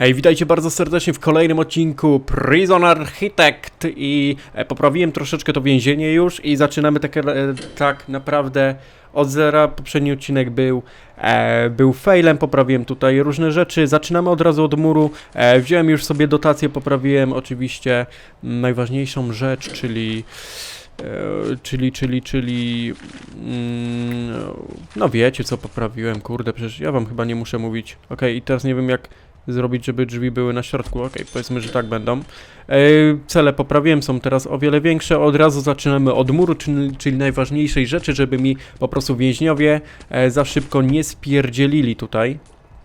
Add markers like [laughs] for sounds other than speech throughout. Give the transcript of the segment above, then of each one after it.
Hej, witajcie bardzo serdecznie w kolejnym odcinku Prison Architect i e, poprawiłem troszeczkę to więzienie już i zaczynamy tak, e, tak naprawdę od zera. Poprzedni odcinek był, e, był failem, poprawiłem tutaj różne rzeczy. Zaczynamy od razu od muru. E, wziąłem już sobie dotację, poprawiłem oczywiście najważniejszą rzecz, czyli... E, czyli, czyli, czyli. Mm, no wiecie co poprawiłem, kurde, przecież ja wam chyba nie muszę mówić. Okej, i teraz nie wiem jak zrobić, żeby drzwi były na środku. Okej, powiedzmy, że tak będą. Cele poprawiłem, są teraz o wiele większe. Od razu zaczynamy od muru, czyli, najważniejszej rzeczy, żeby mi po prostu więźniowie e, za szybko nie spierdzielili tutaj.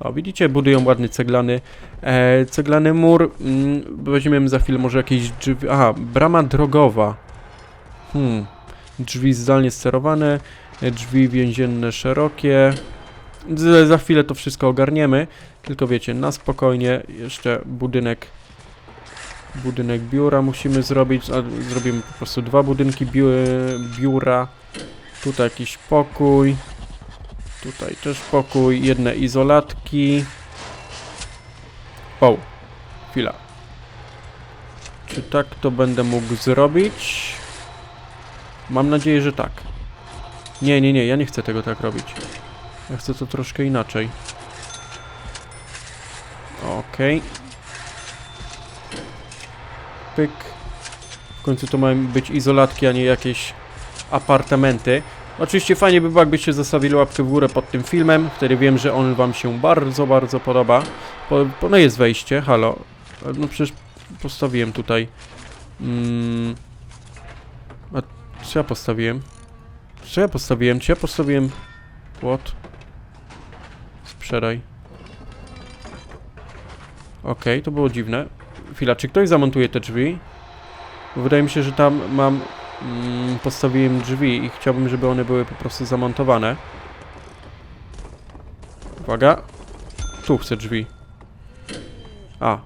O, widzicie, budują ładny ceglany, e, ceglany mur. Mm, weźmiemy za chwilę może jakieś drzwi. Aha, brama drogowa. Hmm. Drzwi zdalnie sterowane, drzwi więzienne szerokie. Za chwilę to wszystko ogarniemy. Tylko wiecie, na spokojnie jeszcze budynek budynek biura musimy zrobić. Zrobimy po prostu dwa budynki biu, biura. Tutaj jakiś pokój. Tutaj też pokój, jedne izolatki. O, chwila. Czy tak to będę mógł zrobić? Mam nadzieję, że tak. Nie, nie, nie, ja nie chcę tego tak robić. Ja chcę to troszkę inaczej. Okej. Pyk. W końcu to mają być izolatki, a nie jakieś apartamenty. Oczywiście fajnie by było, jakbyście zostawili łapkę w górę pod tym filmem. Wtedy wiem, że on wam się bardzo, bardzo podoba. Po, po, no jest wejście, halo. No przecież postawiłem tutaj. Mm. A co ja postawiłem? Co ja postawiłem? Czy ja postawiłem... What? Sprzedaj. Okej, to było dziwne. Chwila, czy ktoś zamontuje te drzwi? Bo wydaje mi się, że tam mam... Mm, postawiłem drzwi i chciałbym, żeby one były po prostu zamontowane. Uwaga. Tu chcę drzwi. A.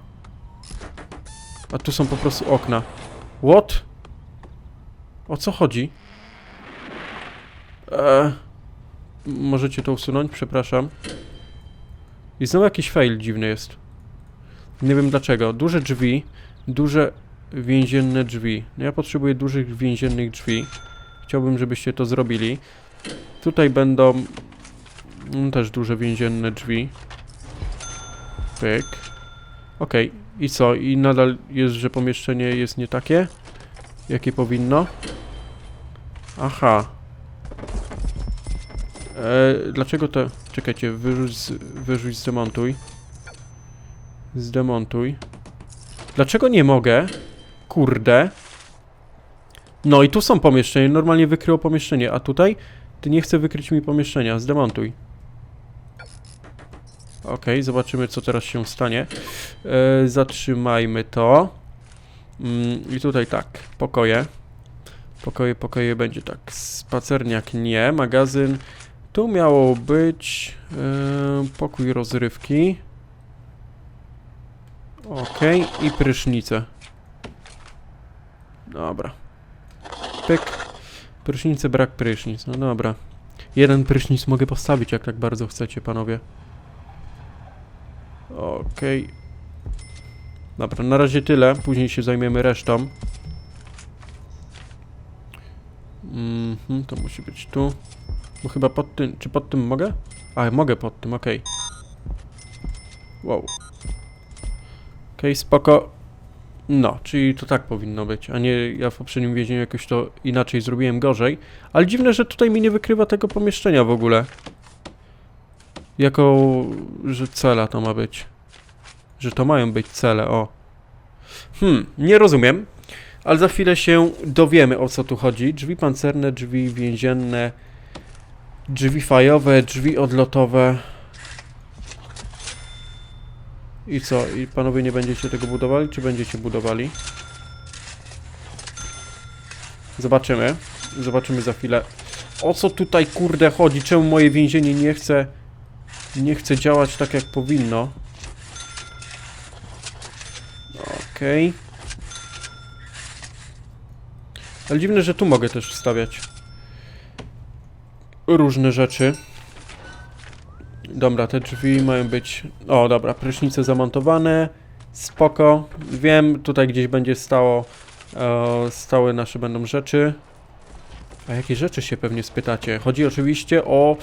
A tu są po prostu okna. What? O co chodzi? Eee, możecie to usunąć? Przepraszam. I znowu jakiś fail dziwny jest. Nie wiem dlaczego. Duże drzwi, duże więzienne drzwi. No ja potrzebuję dużych więziennych drzwi. Chciałbym, żebyście to zrobili. Tutaj będą mm, też duże więzienne drzwi. Pyk. Okej. I co? I nadal jest, że pomieszczenie jest nie takie? Jakie powinno? Aha. E, dlaczego to... Czekajcie, wyrzuć, wyrzuć, zdemontuj. Zdemontuj. Dlaczego nie mogę? Kurde. No i tu są pomieszczenia, normalnie wykryło pomieszczenie, a tutaj ty nie chce wykryć mi pomieszczenia, zdemontuj. Okej, zobaczymy co teraz się stanie. E, zatrzymajmy to. Mm, I tutaj tak, pokoje. Pokoje, pokoje będzie tak. Spacerniak nie, magazyn. Tu miało być yy, pokój rozrywki. Okej, i prysznice. Dobra. Pyk. Prysznice, brak prysznic. No dobra. Jeden prysznic mogę postawić, jak tak bardzo chcecie, panowie. Okej. Dobra, na razie tyle. Później się zajmiemy resztą. Mhm, to musi być tu. Bo chyba pod tym... Czy pod tym mogę? A, mogę pod tym, okej. Wow. Okej, spoko. No, czyli to tak powinno być, a nie ja w poprzednim więzieniu jakoś to inaczej zrobiłem gorzej. Ale dziwne, że tutaj mi nie wykrywa tego pomieszczenia w ogóle. Jako, że cela to ma być. Że to mają być cele, o. Hmm, nie rozumiem. Ale za chwilę się dowiemy o co tu chodzi. Drzwi pancerne, drzwi więzienne, drzwi fajowe, drzwi odlotowe. I co? I panowie nie będziecie tego budowali, czy będziecie budowali? Zobaczymy. Zobaczymy za chwilę. O co tutaj kurde chodzi? Czemu moje więzienie nie chce nie chce działać tak jak powinno? Okej. Okay. Ale dziwne, że tu mogę też wstawiać różne rzeczy. Dobra, te drzwi mają być... O, dobra, prysznice zamontowane. Spoko. Wiem, tutaj gdzieś będzie stało... E, stałe nasze będą rzeczy. A jakie rzeczy się pewnie spytacie? Chodzi oczywiście o...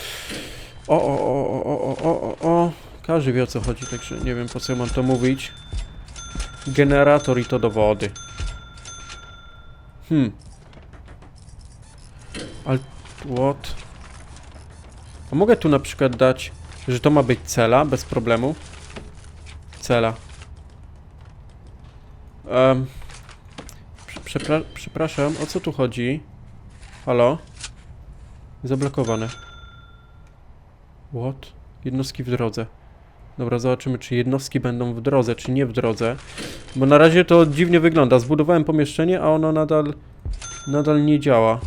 O, o, o, o, o, o, o. Każdy wie o co chodzi, także nie wiem po co mam to mówić. Generator i to do wody. Hmm. Ale... What? A mogę tu na przykład dać, że to ma być cela, bez problemu? Cela. Um, przepra przepraszam, o co tu chodzi? Halo? Zablokowane. What? Jednostki w drodze. Dobra, zobaczymy, czy jednostki będą w drodze, czy nie w drodze. Bo na razie to dziwnie wygląda. Zbudowałem pomieszczenie, a ono nadal... Nadal nie działa.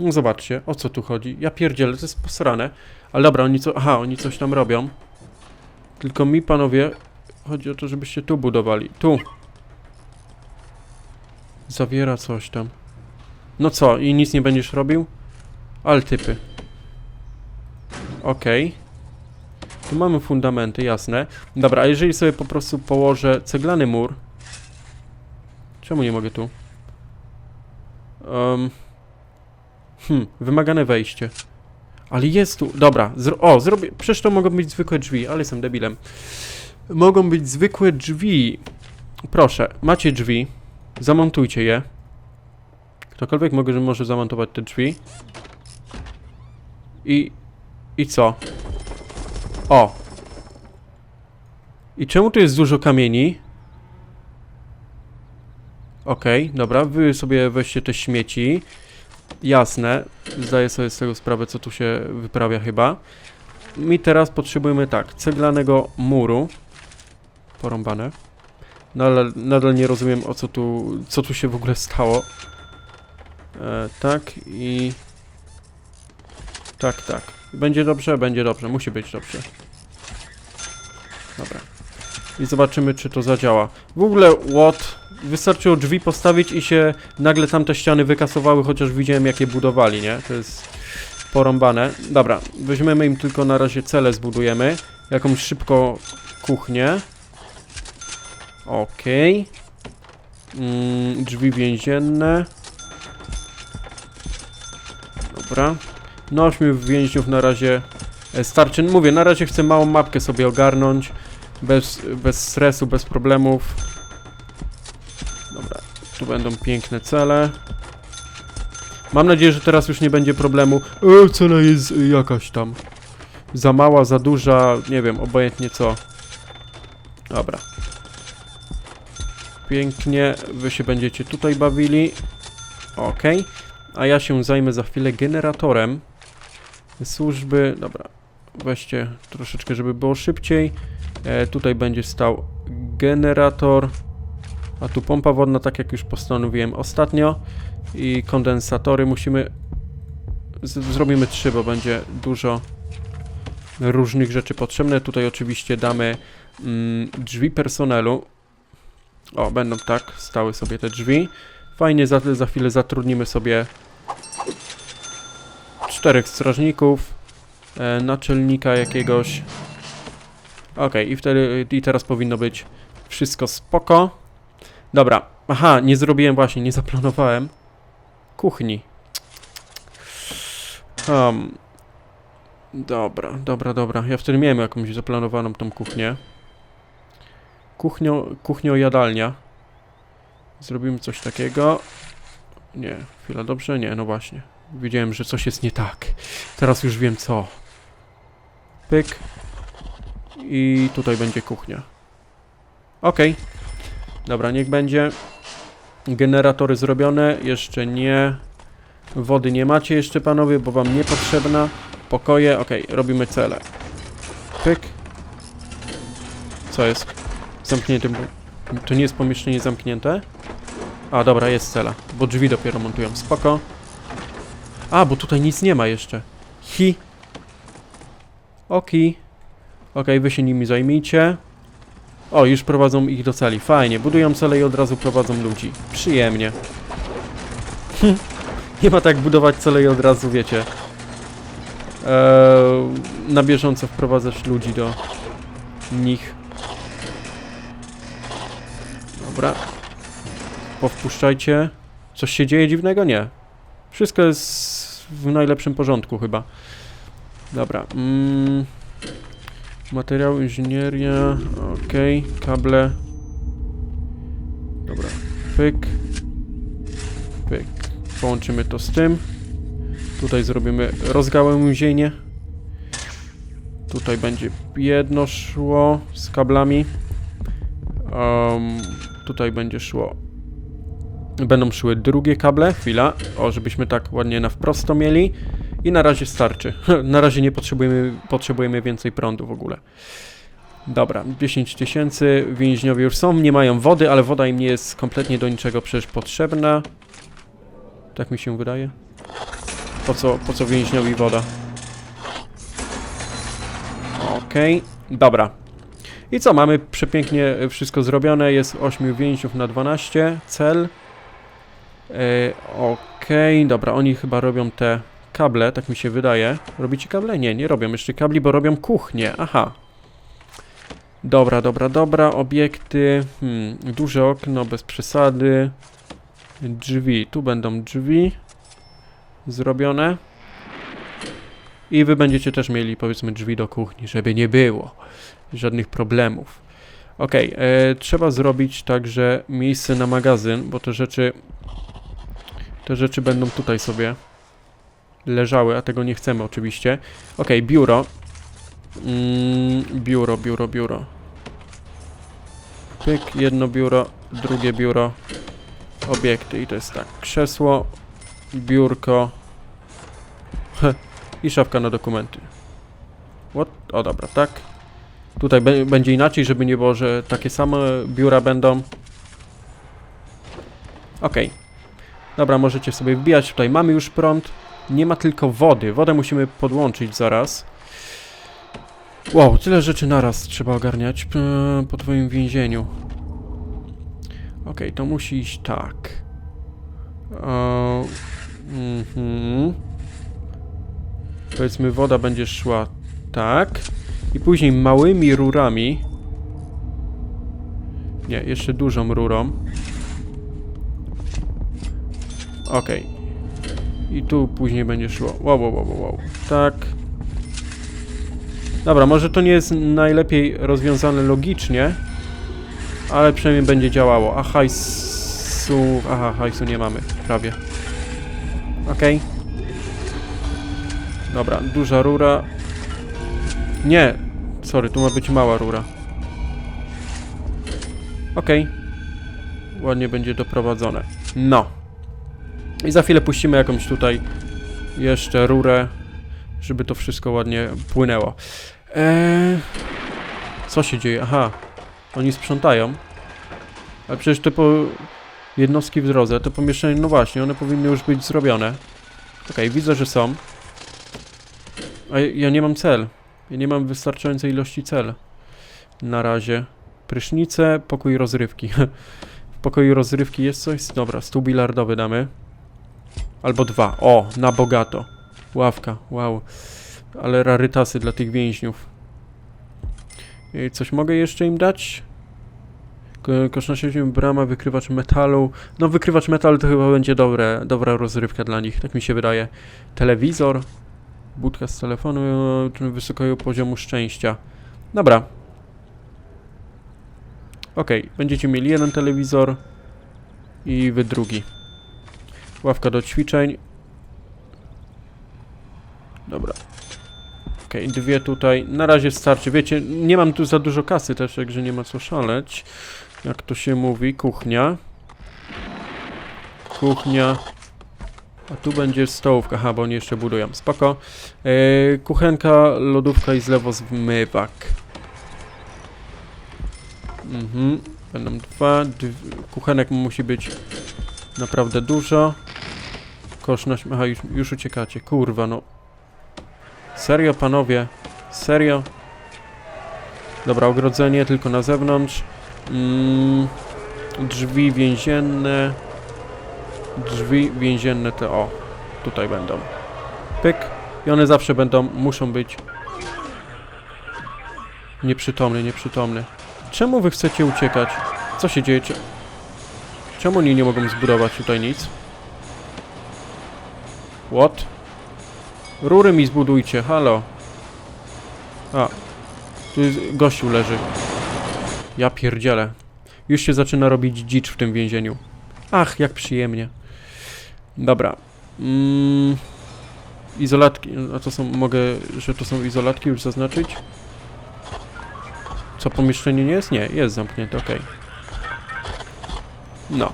No zobaczcie, o co tu chodzi. Ja pierdzielę, to jest posrane. Ale dobra, oni co... Aha, oni coś tam robią. Tylko mi, panowie, chodzi o to, żebyście tu budowali. Tu. Zawiera coś tam. No co, i nic nie będziesz robił? Ale typy. Okej. Tu mamy fundamenty, jasne. Dobra, a jeżeli sobie po prostu położę ceglany mur... Czemu nie mogę tu? Um, hmm, wymagane wejście. Ale jest tu. Dobra, zro o, zrobię. Przecież to mogą być zwykłe drzwi, ale jestem debilem. Mogą być zwykłe drzwi. Proszę, macie drzwi. Zamontujcie je. Ktokolwiek może, może zamontować te drzwi. I. I co? O! I czemu tu jest dużo kamieni? Okej, dobra, wy sobie weźcie te śmieci. Jasne, zdaję sobie z tego sprawę, co tu się wyprawia chyba. Mi teraz potrzebujemy tak, ceglanego muru. Porąbane. Nadal, nadal nie rozumiem, o co tu, co tu się w ogóle stało. E, tak i... Tak, tak. Będzie dobrze, będzie dobrze, musi być dobrze. Dobra. I zobaczymy, czy to zadziała. W ogóle, what? Wystarczyło drzwi postawić i się nagle tamte ściany wykasowały, chociaż widziałem, jakie budowali, nie? To jest porąbane. Dobra, weźmiemy im tylko na razie cele zbudujemy. Jakąś szybko kuchnię. Okej. Mm, drzwi więzienne. Dobra. No, ośmiu więźniów na razie e, starczy. Mówię, na razie chcę małą mapkę sobie ogarnąć. Bez, bez stresu, bez problemów. Dobra, tu będą piękne cele. Mam nadzieję, że teraz już nie będzie problemu. E, cela jest jakaś tam. Za mała, za duża, nie wiem, obojętnie co. Dobra. Pięknie, wy się będziecie tutaj bawili. Okej. A ja się zajmę za chwilę generatorem. Służby, dobra. Weźcie troszeczkę, żeby było szybciej. E, tutaj będzie stał generator. A tu pompa wodna, tak jak już postanowiłem ostatnio. I kondensatory musimy... Zrobimy trzy, bo będzie dużo różnych rzeczy potrzebne. Tutaj oczywiście damy mm, drzwi personelu. O, będą tak, stały sobie te drzwi. Fajnie, za, za chwilę zatrudnimy sobie czterech strażników, e, naczelnika jakiegoś. Ok, i wtedy, i teraz powinno być wszystko spoko. Dobra, aha, nie zrobiłem właśnie, nie zaplanowałem kuchni. Um, dobra, dobra, dobra. Ja wtedy miałem jakąś zaplanowaną tą kuchnię. Kuchnio, kuchnio-jadalnia. Zrobimy coś takiego. Nie, chwila, dobrze? Nie, no właśnie. Wiedziałem, że coś jest nie tak. Teraz już wiem co. Pyk. I tutaj będzie kuchnia. Okej. Dobra, niech będzie. Generatory zrobione. Jeszcze nie. Wody nie macie jeszcze, panowie, bo wam niepotrzebna. Pokoje. Okej, robimy cele. Pyk. Co jest? Zamknięte. To nie jest pomieszczenie zamknięte? A, dobra, jest cela. Bo drzwi dopiero montują. Spoko. A, bo tutaj nic nie ma jeszcze. Hi. Oki. Okej, wy się nimi zajmijcie. O, już prowadzą ich do celi. Fajnie. Budują cele i od razu prowadzą ludzi. Przyjemnie. Hm. Nie ma tak budować cele i od razu, wiecie. e, na bieżąco wprowadzać ludzi do nich. Dobra. Powpuszczajcie. Coś się dzieje dziwnego? Nie. Wszystko jest w najlepszym porządku chyba. Dobra. Mm. Materiał, inżynieria. Okej. Kable. Dobra. Pyk. Pyk. Połączymy to z tym. Tutaj zrobimy rozgałęzienie. Tutaj będzie jedno szło z kablami. Um, tutaj będzie szło. Będą szły drugie kable. Chwila. O, żebyśmy tak ładnie na wprost mieli. I na razie starczy. [laughs] na razie nie potrzebujemy, potrzebujemy więcej prądu w ogóle. Dobra, 10 tysięcy. Więźniowie już są. Nie mają wody, ale woda im nie jest kompletnie do niczego przecież potrzebna. Tak mi się wydaje. Po co, po co więźniowi woda? Okej, dobra. I co, mamy przepięknie wszystko zrobione. Jest 8 więźniów na 12. Cel. E, Okej, dobra, oni chyba robią te kable, tak mi się wydaje. Robicie kable? Nie, nie robią jeszcze kabli, bo robią kuchnię. Aha. Dobra, dobra, dobra. Obiekty. Hmm, duże okno, bez przesady. Drzwi. Tu będą drzwi zrobione. I wy będziecie też mieli, powiedzmy, drzwi do kuchni, żeby nie było żadnych problemów. Ok, e, trzeba zrobić także miejsce na magazyn, bo te rzeczy te rzeczy będą tutaj sobie leżały, a tego nie chcemy oczywiście. Ok, biuro. Mm, biuro, biuro, biuro. Pyk, jedno biuro, drugie biuro. Obiekty i to jest tak, krzesło, biurko [laughs] i szafka na dokumenty. What? O dobra, tak. Tutaj będzie inaczej, żeby nie było, że takie same biura będą. Okej. Dobra, możecie sobie wbijać. Tutaj mamy już prąd. Nie ma tylko wody. Wodę musimy podłączyć zaraz. Wow, tyle rzeczy naraz trzeba ogarniać po twoim więzieniu. Okej, to musi iść tak. O, mhm. Powiedzmy, woda będzie szła tak. I później małymi rurami. Nie, jeszcze dużą rurą. Okej. I tu później będzie szło. Wow, wow, wow, wow. Tak. Dobra, może to nie jest najlepiej rozwiązane logicznie, ale przynajmniej będzie działało. A hajsu... Aha, hajsu nie mamy, prawie. Okej. Dobra, duża rura. Nie, sorry, tu ma być mała rura. Okej. Ładnie będzie doprowadzone. No. I za chwilę puścimy jakąś tutaj jeszcze rurę, żeby to wszystko ładnie płynęło. Eee, co się dzieje? Aha, oni sprzątają. Ale przecież te po... jednostki w drodze, te pomieszczenia, no właśnie, one powinny już być zrobione. Okej, widzę, że są. A ja nie mam cel. Ja nie mam wystarczającej ilości cel. Na razie. Prysznice, pokój rozrywki. [laughs] w pokoju rozrywki jest coś? Dobra, stół bilardowy damy. Albo dwa. O, na bogato. Ławka, wow. Ale rarytasy dla tych więźniów. I coś mogę jeszcze im dać? Ko- Kosz na sieci, brama, wykrywacz metalu. No wykrywacz metalu to chyba będzie dobre, dobra rozrywka dla nich, tak mi się wydaje. Telewizor. Budka z telefonu e, wysokiego poziomu szczęścia. Dobra. Okej, będziecie mieli jeden telewizor i wy drugi. Ławka do ćwiczeń. Dobra. Okej, dwie tutaj. Na razie starczy. Wiecie, nie mam tu za dużo kasy też, także nie ma co szaleć. Jak to się mówi, kuchnia. Kuchnia. A tu będzie stołówka, aha, bo oni jeszcze budują. Spoko. E, kuchenka, lodówka i zlewo zmywak. Mhm. Będą dwa. Dw kuchenek musi być naprawdę dużo. Kosz na... Aha, już, już uciekacie. Kurwa, no. Serio, panowie? Serio? Dobra, ogrodzenie tylko na zewnątrz. Mm, drzwi więzienne. Drzwi więzienne te o. Tutaj będą. Pyk. I one zawsze będą, muszą być nieprzytomny, nieprzytomny. Czemu wy chcecie uciekać? Co się dzieje? Cze- Czemu oni nie mogą zbudować tutaj nic? What? Rury mi zbudujcie, halo. A, tu jest, gościu leży. Ja pierdzielę. Już się zaczyna robić dzicz w tym więzieniu. Ach, jak przyjemnie. Dobra. Mm, izolatki. A to są, mogę, że to są izolatki już zaznaczyć? Co, pomieszczenie nie jest? Nie, jest zamknięte, okej. No.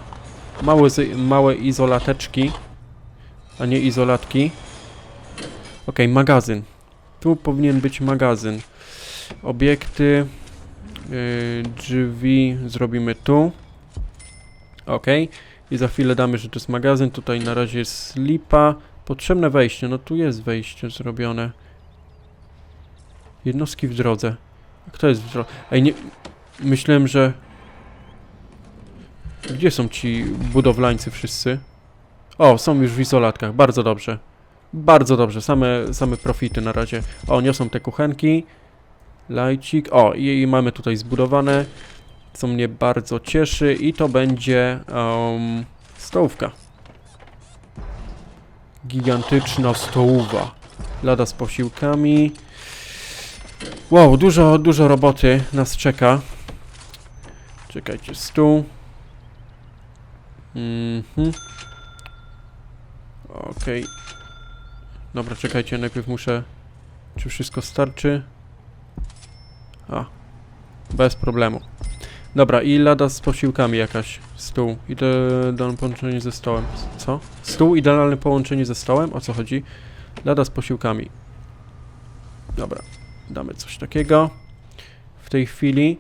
Małe, małe izolateczki, a nie izolatki. Okej, magazyn. Tu powinien być magazyn. Obiekty, yy, drzwi zrobimy tu. Okej. I za chwilę damy, że to jest magazyn. Tutaj na razie jest lipa. Potrzebne wejście. No tu jest wejście zrobione. Jednostki w drodze. Kto jest w drodze? Ej, nie... Myślałem, że... Gdzie są ci budowlańcy wszyscy? O, są już w izolatkach. Bardzo dobrze. Bardzo dobrze. Same, same profity na razie. O, niosą te kuchenki. Lajcik. O, i, i mamy tutaj zbudowane. Co mnie bardzo cieszy. I to będzie um, stołówka. Gigantyczna stołówa. Lada z posiłkami. Wow, dużo, dużo roboty nas czeka. Czekajcie, stół. Mhm. Okej. Dobra, czekajcie, najpierw muszę... Czy wszystko starczy? A. Bez problemu. Dobra, i lada z posiłkami jakaś. Stół. Idealne połączenie ze stołem. Co? Stół, idealne połączenie ze stołem? O co chodzi? Lada z posiłkami. Dobra. Damy coś takiego w tej chwili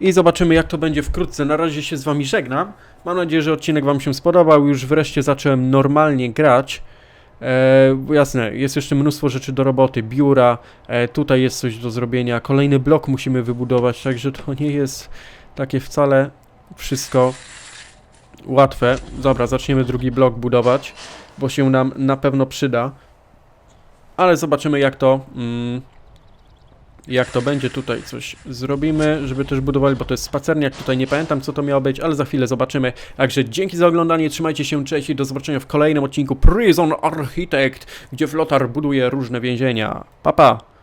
i zobaczymy jak to będzie wkrótce. Na razie się z wami żegnam. Mam nadzieję, że odcinek wam się spodobał. Już wreszcie zacząłem normalnie grać. E, jasne, jest jeszcze mnóstwo rzeczy do roboty, biura, e, tutaj jest coś do zrobienia, kolejny blok musimy wybudować, także to nie jest takie wcale wszystko łatwe. Dobra, zaczniemy drugi blok budować, bo się nam na pewno przyda. Ale zobaczymy jak to mm, jak to będzie tutaj coś zrobimy, żeby też budowali, bo to jest spacerniak, tutaj nie pamiętam co to miało być, ale za chwilę zobaczymy. Także dzięki za oglądanie, trzymajcie się, cześć i do zobaczenia w kolejnym odcinku Prison Architect, gdzie Flotar buduje różne więzienia. Pa pa!